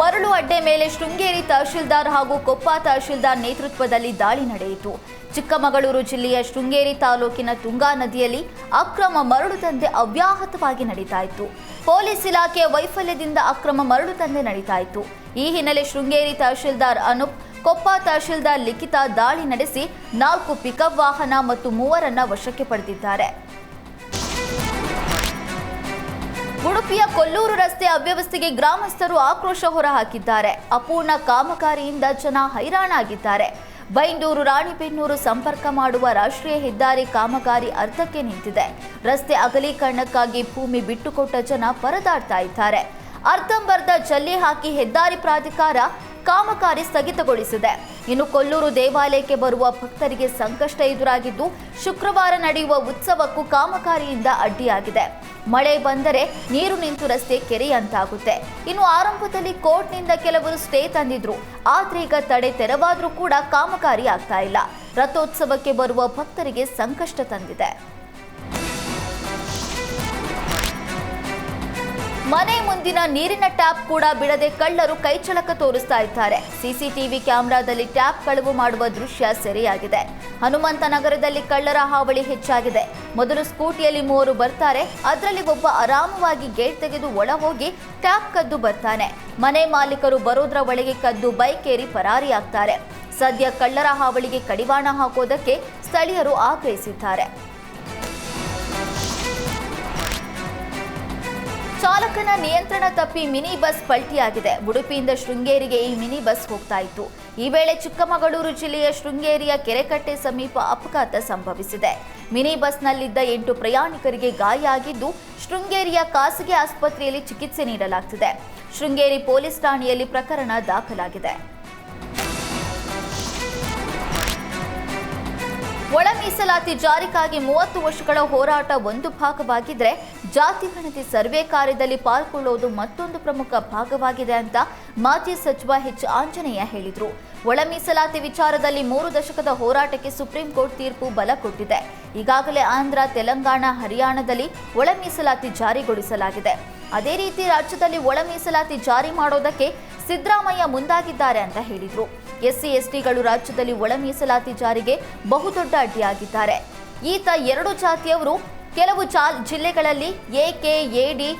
ಮರಳು ಅಡ್ಡೆ ಮೇಲೆ ಶೃಂಗೇರಿ ತಹಶೀಲ್ದಾರ್ ಹಾಗೂ ಕೊಪ್ಪ ತಹಶೀಲ್ದಾರ್ ನೇತೃತ್ವದಲ್ಲಿ ದಾಳಿ ನಡೆಯಿತು. ಚಿಕ್ಕಮಗಳೂರು ಜಿಲ್ಲೆಯ ಶೃಂಗೇರಿ ತಾಲೂಕಿನ ತುಂಗಾ ನದಿಯಲ್ಲಿ ಅಕ್ರಮ ಮರಳು ದಂಧೆ ಅವ್ಯಾಹತವಾಗಿ ನಡೀತಾ ಇತ್ತು ಪೊಲೀಸ್ ಇಲಾಖೆಯ ವೈಫಲ್ಯದಿಂದ ಅಕ್ರಮ ಮರಳು ದಂಧೆ ನಡೀತಾ ಇತ್ತು ಈ ಹಿನ್ನೆಲೆ ಶೃಂಗೇರಿ ತಹಶೀಲ್ದಾರ್ ಅನೂಪ್, ಕೊಪ್ಪ ತಹಶೀಲ್ದಾರ್ ಲಿಖಿತ ದಾಳಿ ನಡೆಸಿ ನಾಲ್ಕು ಪಿಕಪ್ ವಾಹನ ಮತ್ತು ಮೂವರನ್ನ ವಶಕ್ಕೆ ಪಡೆದಿದ್ದಾರೆ. ಉಡುಪಿಯ ಕೊಲ್ಲೂರು ರಸ್ತೆ ಅವ್ಯವಸ್ಥೆಗೆ ಗ್ರಾಮಸ್ಥರು ಆಕ್ರೋಶ ಹೊರಹಾಕಿದ್ದಾರೆ. ಅಪೂರ್ಣ ಕಾಮಗಾರಿಯಿಂದ ಜನ ಹೈರಾಣಾಗಿದ್ದಾರೆ. ಬೈಂದೂರು, ರಾಣಿಬೆನ್ನೂರು ಸಂಪರ್ಕ ಮಾಡುವ ರಾಷ್ಟ್ರೀಯ ಹೆದ್ದಾರಿ ಕಾಮಗಾರಿ ಅರ್ಧಕ್ಕೆ ನಿಂತಿದೆ. ರಸ್ತೆ ಅಗಲೀಕರಣಕ್ಕಾಗಿ ಭೂಮಿ ಬಿಟ್ಟುಕೊಟ್ಟ ಜನ ಪರದಾಡ್ತಾ ಇದ್ದಾರೆ. ಅರ್ಧಂಬರ್ಧ ಜಲ್ಲಿ ಹಾಕಿ ಹೆದ್ದಾರಿ ಪ್ರಾಧಿಕಾರ ಕಾಮಗಾರಿ ಸ್ಥಗಿತಗೊಳಿಸಿದೆ. ಇನ್ನು ಕೊಲ್ಲೂರು ದೇವಾಲಯಕ್ಕೆ ಬರುವ ಭಕ್ತರಿಗೆ ಸಂಕಷ್ಟ ಎದುರಾಗಿದ್ದು ಶುಕ್ರವಾರ ನಡೆಯುವ ಉತ್ಸವಕ್ಕೂ ಕಾಮಗಾರಿಯಿಂದ ಅಡ್ಡಿಯಾಗಿದೆ. ಮಳೆ ಬಂದರೆ ನೀರು ನಿಂತು ರಸ್ತೆ ಕೆರೆಯಂತಾಗುತ್ತೆ. ಇನ್ನು ಆರಂಭದಲ್ಲಿ ಕೋರ್ಟ್ನಿಂದ ಕೆಲವರು ಸ್ಟೇ ತಂದಿದ್ರು. ಆದ್ರೆ ಈಗ ತಡೆ ತೆರವಾದರೂ ಕೂಡ ಕಾಮಗಾರಿ ಆಗ್ತಾ ಇಲ್ಲ. ರಥೋತ್ಸವಕ್ಕೆ ಬರುವ ಭಕ್ತರಿಗೆ ಸಂಕಷ್ಟ ತಂದಿದೆ. ಮನೆ ಮುಂದಿನ ನೀರಿನ ಟ್ಯಾಪ್ ಕೂಡ ಬಿಡದೆ ಕಳ್ಳರು ಕೈಚಳಕ ತೋರಿಸ್ತಾ ಇದ್ದಾರೆ. ಸಿಸಿಟಿವಿ ಕ್ಯಾಮೆರಾದಲ್ಲಿ ಟ್ಯಾಪ್ ಕಳವು ಮಾಡುವ ದೃಶ್ಯ ಸೆರೆಯಾಗಿದೆ. ಹನುಮಂತ ನಗರದಲ್ಲಿ ಕಳ್ಳರ ಹಾವಳಿ ಹೆಚ್ಚಾಗಿದೆ. ಮೊದಲು ಸ್ಕೂಟಿಯಲ್ಲಿ ಮೂವರು ಬರ್ತಾರೆ, ಅದರಲ್ಲಿ ಒಬ್ಬ ಆರಾಮವಾಗಿ ಗೇಟ್ ತೆಗೆದು ಒಳ ಹೋಗಿ ಟ್ಯಾಪ್ ಕದ್ದು ಬರ್ತಾನೆ. ಮನೆ ಮಾಲೀಕರು ಬರೋದ್ರ ಒಳಗೆ ಕದ್ದು ಬೈಕ್ ಏರಿ ಪರಾರಿಯಾಗ್ತಾರೆ. ಸದ್ಯ ಕಳ್ಳರ ಹಾವಳಿಗೆ ಕಡಿವಾಣ ಹಾಕೋದಕ್ಕೆ ಸ್ಥಳೀಯರು ಆಗ್ರಹಿಸಿದ್ದಾರೆ. ಚಾಲಕನ ನಿಯಂತ್ರಣ ತಪ್ಪಿ ಮಿನಿ ಬಸ್ ಪಲ್ಟಿಯಾಗಿದೆ. ಉಡುಪಿಯಿಂದ ಶೃಂಗೇರಿಗೆ ಈ ಮಿನಿ ಬಸ್ ಹೋಗ್ತಾ ಇತ್ತು. ಈ ವೇಳೆ ಚಿಕ್ಕಮಗಳೂರು ಜಿಲ್ಲೆಯ ಶೃಂಗೇರಿಯ ಕೆರೆಕಟ್ಟೆ ಸಮೀಪ ಅಪಘಾತ ಸಂಭವಿಸಿದೆ. ಮಿನಿ ಬಸ್ನಲ್ಲಿದ್ದ ಎಂಟು ಪ್ರಯಾಣಿಕರಿಗೆ ಗಾಯ ಆಗಿದ್ದು, ಶೃಂಗೇರಿಯ ಖಾಸಗಿ ಆಸ್ಪತ್ರೆಯಲ್ಲಿ ಚಿಕಿತ್ಸೆ ನೀಡಲಾಗ್ತಿದೆ. ಶೃಂಗೇರಿ ಪೊಲೀಸ್ ಠಾಣೆಯಲ್ಲಿ ಪ್ರಕರಣ ದಾಖಲಾಗಿದೆ. ಒಳ ಮೀಸಲಾತಿ ಜಾರಿಗಾಗಿ ಮೂವತ್ತು ವರ್ಷಗಳ ಹೋರಾಟ ಒಂದು ಭಾಗವಾಗಿದ್ರೆ ಜಾತಿ ಗಣತಿ ಸರ್ವೆ ಕಾರ್ಯದಲ್ಲಿ ಪಾಲ್ಗೊಳ್ಳುವುದು ಮತ್ತೊಂದು ಪ್ರಮುಖ ಭಾಗವಾಗಿದೆ ಅಂತ ಮಾಜಿ ಸಚಿವ ಎಚ್ ಆಂಜನೇಯ ಹೇಳಿದರು. ಒಳ ಮೀಸಲಾತಿ ವಿಚಾರದಲ್ಲಿ ಮೂರು ದಶಕದ ಹೋರಾಟಕ್ಕೆ ಸುಪ್ರೀಂ ಕೋರ್ಟ್ ತೀರ್ಪು ಬಲ ಕೊಟ್ಟಿದೆ. ಈಗಾಗಲೇ ಆಂಧ್ರ, ತೆಲಂಗಾಣ, ಹರಿಯಾಣದಲ್ಲಿ ಒಳ ಮೀಸಲಾತಿ ಜಾರಿಗೊಳಿಸಲಾಗಿದೆ. ಅದೇ ರೀತಿ ರಾಜ್ಯದಲ್ಲಿ ಒಳ ಮೀಸಲಾತಿ ಜಾರಿ ಮಾಡೋದಕ್ಕೆ ಸಿದ್ದರಾಮಯ್ಯ ಮುಂದಾಗಿದ್ದಾರೆ ಅಂತ ಹೇಳಿದರು. ಎಸ್ಸಿ ಎಸ್ಟಿಗಳು ರಾಜ್ಯದಲ್ಲಿ ಒಳ ಮೀಸಲಾತಿ ಜಾರಿಗೆ ಬಹುದೊಡ್ಡ ಅಡ್ಡಿಯಾಗಿದ್ದಾರೆ. ಈತ ಎರಡು ಜಾತಿಯವರು, ಕೆಲವು ಜಾ ಜಿಲ್ಲೆಗಳಲ್ಲಿ ಎಕೆ, ಎಡಿ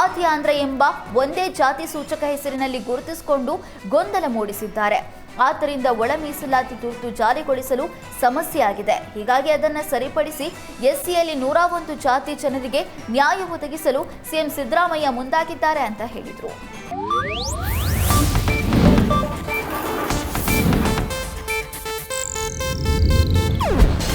ಆದಿ ಆಂಧ್ರ ಎಂಬ ಒಂದೇ ಜಾತಿ ಸೂಚಕ ಹೆಸರಿನಲ್ಲಿ ಗುರುತಿಸಿಕೊಂಡು ಗೊಂದಲ ಮೂಡಿಸಿದ್ದಾರೆ. ಆದ್ದರಿಂದ ಒಳ ಮೀಸಲಾತಿ ತುರ್ತು ಜಾರಿಗೊಳಿಸಲು ಸಮಸ್ಯೆಯಾಗಿದೆ. ಹೀಗಾಗಿ ಅದನ್ನು ಸರಿಪಡಿಸಿ ಎಸ್ಸಿಯಲ್ಲಿ ನೂರ ಒಂದು ಜಾತಿ ಜನರಿಗೆ ನ್ಯಾಯ ಒದಗಿಸಲು ಸಿಎಂ ಸಿದ್ದರಾಮಯ್ಯ ಮುಂದಾಗಿದ್ದಾರೆ ಅಂತ ಹೇಳಿದರು.